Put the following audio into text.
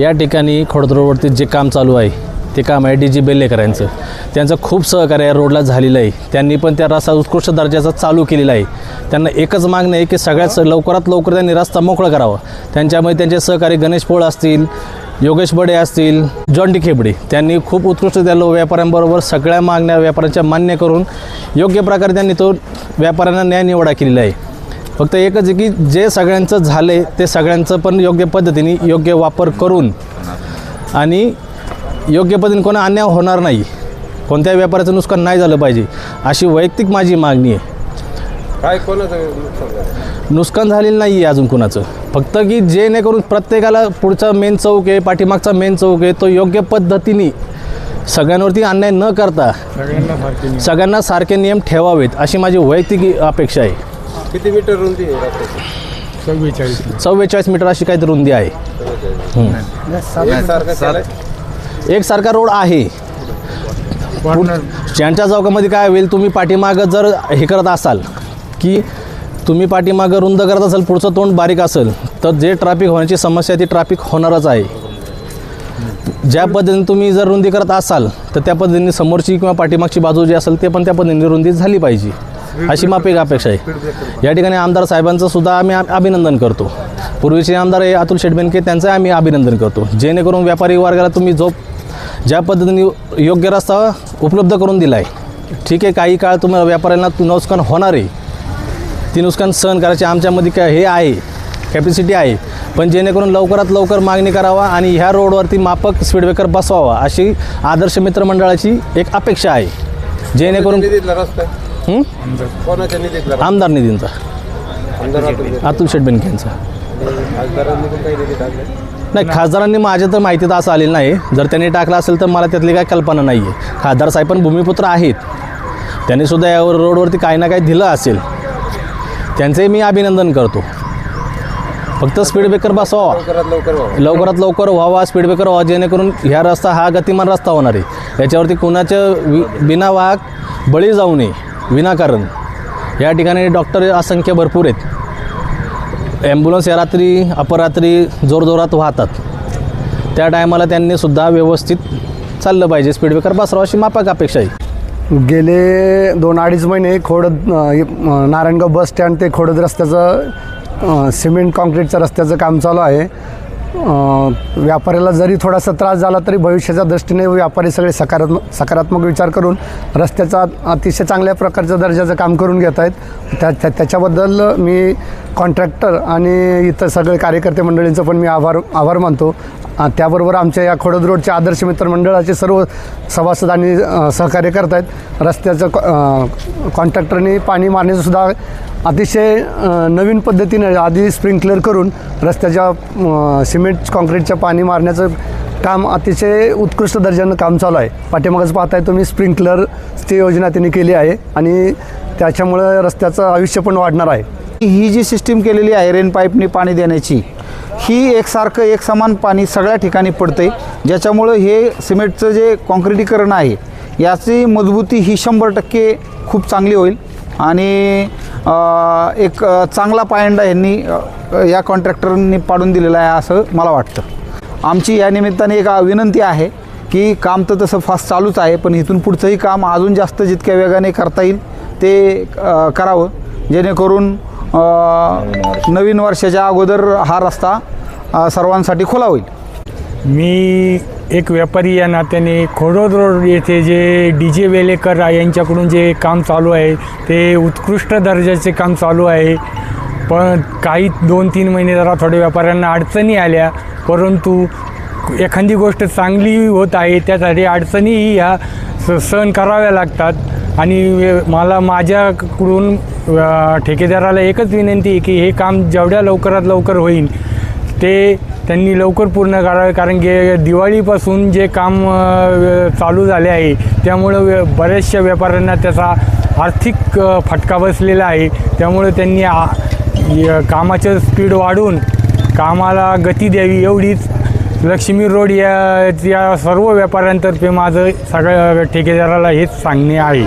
या ठिकाणी खोडदरोडवरती जे काम चालू आहे ते काम आहे डी जी बेल्लेकरांचं. त्यांचं खूप सहकार्य या रोडला झालेलं आहे. त्यांनी पण त्या रस्ता उत्कृष्ट दर्जाचा चालू केलेला आहे. त्यांना एकच मागणं आहे की सगळ्यात लवकरात लवकर त्यांनी रस्ता मोकळा करावा. त्यांच्यामध्ये त्यांचे सहकारी गणेश पोळ असतील योगेश बडे असतील जॉन्डी खेबडे त्यांनी खूप उत्कृष्ट त्या व्यापाऱ्यांबरोबर सगळ्या मागण्या व्यापाऱ्यांच्या मान्य करून योग्य प्रकारे त्यांनी तो व्यापाऱ्यांना न्याय निवडा केलेला आहे. फक्त एकच आहे की जे सगळ्यांचं झालं आहे ते सगळ्यांचं पण योग्य पद्धतीने योग्य वापर करून आणि योग्य पद्धतीने कोणा अन्याय होणार नाही. कोणत्याही व्यापाराचं नुकसान नाही झालं पाहिजे. अशी वैयक्तिक माझी मागणी आहे. काय कोणाचं नुकसान झालं? नुकसान झालेलं नाही आहे अजून कुणाचं. फक्त की जेणेकरून प्रत्येकाला पुढचा मेन चौक आहे पाठीमागचा मेन चौक आहे तो योग्य पद्धतीने सगळ्यांवरती अन्याय न करता सगळ्यांना सारखे नियम ठेवावेत अशी माझी वैयक्तिक अपेक्षा आहे. किती मीटर रुंदी आहे रस्त्याची चव्वेचाळीस मीटर. अशी काहीतरी रुंदी आहे. एकसारखं केलंय? एकसारखा रोड आहे. स्टँडच्या चौकामध्ये काय होईल तुम्ही पाठीमागं जर हे करत असाल की तुम्ही पाठीमागं रुंद करत असाल पुढचं तोंड बारीक असेल तर जे ट्रॅफिक होण्याची समस्या आहे ती ट्रॅफिक होणारच आहे. ज्या पद्धतीने तुम्ही जर रुंदी करत असाल तर त्या पद्धतीने समोरची किंवा पाठीमागची बाजू जी असेल ते पण त्या पद्धतीने रुंदी झाली पाहिजे. अशी माफी अपेक्षा आहे. या ठिकाणी आमदार साहेबांचं सुद्धा आम्ही अभिनंदन करतो. पूर्वीचे आमदार हे अतुल शेटबेनके त्यांचं आम्ही अभिनंदन करतो. जेणेकरून व्यापारी वर्गाला तुम्ही जो ज्या पद्धतीने योग्य रस्ता उपलब्ध करून दिला आहे ठीक आहे काही काळ तुम्हाला व्यापाऱ्यांना नुकसान होणार आहे. ती नुकसान सहन करायची आमच्यामध्ये काय हे आहे कॅपॅसिटी आहे. पण जेणेकरून लवकरात लवकर मागणी करावा आणि ह्या रोडवरती मापक स्पीडब्रेकर बसवावा अशी आदर्श मित्रमंडळाची एक अपेक्षा आहे. जेणेकरून हं? कोणाच्या? आमदार निधींचा. आमदार अतुल बेनके. अतुल शेटबेनके यांचा खासदारांनी पण काही निधी टाकले नाही खासदारांनी माझ्या तर माहितीत असं आलेलं नाही. जर त्यांनी टाकलं असेल तर मला त्यातली काही कल्पना नाही आहे खासदार साहेब पण भूमिपुत्र आहेत. त्यांनी सुद्धा या रोडवरती काही ना काही दिलं असेल. त्यांचंही मी अभिनंदन करतो. फक्त स्पीड ब्रेकर बसवा. लवकरात लवकर व्हावं. लवकरात लवकर व्हावा स्पीड ब्रेकर व्हावा जेणेकरून ह्या रस्ता हा गतिमान रस्ता होणार आहे. याच्यावरती कुणाचं वि बिना वाहक बळी जाऊ नये. विनाकारण. या ठिकाणी डॉक्टर असंख्य भरपूर आहेत. ॲम्ब्युलन्स या रात्री अपरात्री जोरजोरात वाहतात. त्या टायमाला त्यांनी सुद्धा व्यवस्थित चाललं पाहिजे. स्पीड ब्रेकर बसराव अशी मापाक अपेक्षा आहे. गेले दोन अडीच महिने खोडद नारायणगाव बस स्टँड ते खोडद रस्त्याचं सिमेंट काँक्रीटचं रस्त्याचं काम चालू आहे. व्यापाऱ्याला जरी थोडासा त्रास झाला तरी भविष्याच्या दृष्टीने व्यापारी सगळे सकारात्मक सकारात्मक विचार करून रस्त्याचा अतिशय चांगल्या प्रकारच्या दर्जाचं काम करून घेत आहेत. त्या त्या- त्याच्याबद्दल मी कॉन्ट्रॅक्टर आणि इतर सगळे कार्यकर्ते मंडळींचं पण मी आभार आभार मानतो. त्याबरोबर आमच्या या खोडद रोडच्या आदर्श मित्र मंडळाचे सर्व सभासद आणि सहकार्य करत आहेत रस्त्याचं कॉ- कॉन्ट्रॅक्टरने पाणी मारण्याचंसुद्धा अतिशय नवीन पद्धतीने आधी स्प्रिंकलर करून रस्त्याच्या सिमेंट कॉन्क्रीटच्या पाणी मारण्याचं काम अतिशय उत्कृष्ट दर्जानं काम चालू आहे. पाठीमागच पाहताय तुम्ही स्प्रिंकलरची योजना त्यांनी केली आहे आणि त्याच्यामुळं रस्त्याचं आयुष्य पण वाढणार आहे. ही जी सिस्टीम केलेली आहे रेन पाईपने पाणी देण्याची ही एकसारखं एक समान पाणी सगळ्या ठिकाणी पडते ज्याच्यामुळं हे सिमेंटचं जे कॉन्क्रिटीकरण आहे याची मजबूती ही शंभर टक्के खूप चांगली होईल. आणि एक चांगला पायंडा ह्यांनी या कॉन्ट्रॅक्टरांनी पाडून दिलेला आहे असं मला वाटतं. आमची या निमित्ताने एक विनंती आहे की काम तर तसं फास्ट चालूच आहे पण इथून पुढचंही काम अजून जास्त जितक्या वेगाने करता येईल ते करावं. जेणेकरून नवीन वर्षाच्या अगोदर हा रस्ता सर्वांसाठी खुला होईल. मी एक व्यापारी या नात्याने खोडोद रोड येथे जे डी जे वेलेकर यांच्याकडून जे काम चालू आहे ते उत्कृष्ट दर्जाचे काम चालू आहे. पण काही दोन तीन महिने जरा थोड्या व्यापाऱ्यांना अडचणी आल्या परंतु एखादी गोष्ट चांगली होत आहे त्यासाठी अडचणीही ह्या स सहन कराव्या लागतात. आणि मला माझ्याकडून ठेकेदाराला एकच विनंती आहे की हे काम जेवढ्या लवकरात लवकर होईल ते त्यांनी लवकर पूर्ण करावे कारण की दिवाळीपासून जे काम चालू झाले आहे त्यामुळं व्य बऱ्याचशा व्यापाऱ्यांना त्याचा आर्थिक फटका बसलेला आहे. त्यामुळे त्यांनी आ कामाचं स्पीड वाढून कामाला गती द्यावी एवढीच. लक्ष्मी रोड या या सर्व व्यापाऱ्यांतर्फे माझं सगळ्या ठेकेदाराला हेच सांगणे आहे.